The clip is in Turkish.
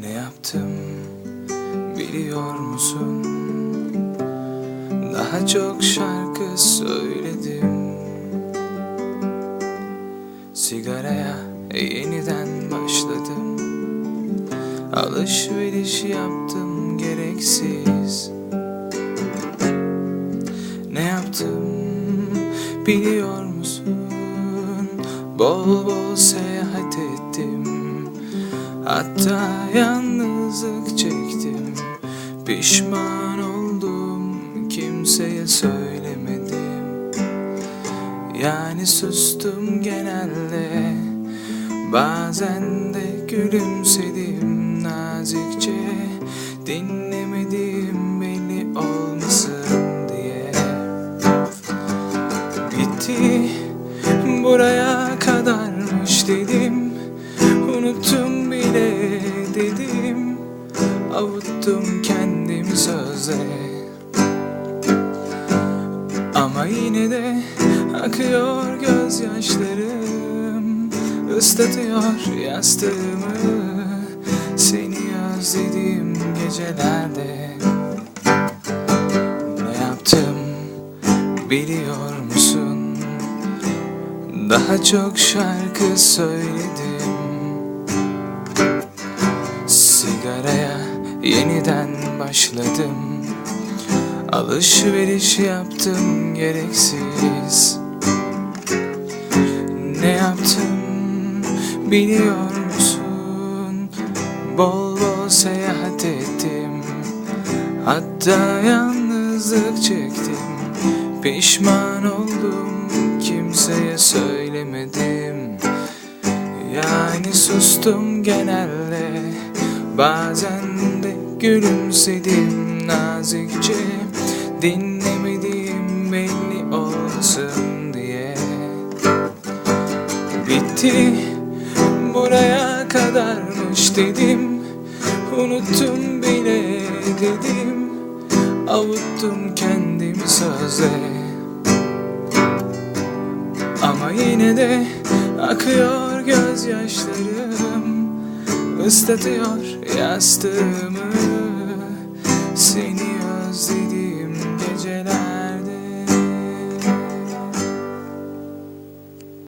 Ne yaptım biliyor musun? Daha çok şarkı söyledim Sigaraya yeniden başladım Alışveriş yaptım gereksiz Ne yaptım biliyor musun? Bol bol ettim Hatta yalnızlık çektim. Pişman oldum kimseye söylemedim. Yani sustum genelde. Bazen de gülümsedim nazikçe. Dinlemedim belli olmasın diye. Bitti buraya kadarmış dedim. Unuttum Avuttum kendimi sözle Ama yine de akıyor gözyaşlarım. Islatıyor yastığımı. Seni özlediğim gecelerde. Ne yaptım biliyor musun? Daha çok şarkı söyledim yeniden başladım. Alışveriş yaptım gereksiz. Ne yaptım biliyor musun? Bol bol seyahat ettim. Hatta yalnızlık çektim. Pişman oldum kimseye söylemedim. Yani sustum genelde Bazen de gülümsedim nazikçe Dinlemedim belli olsun diye. Bitti buraya kadarmış dedim. Unuttum bile dedim Avuttum kendimi sözle Ama yine de akıyor gözyaşlarım Islatıyor yastığımı. Seni özlediğim geceler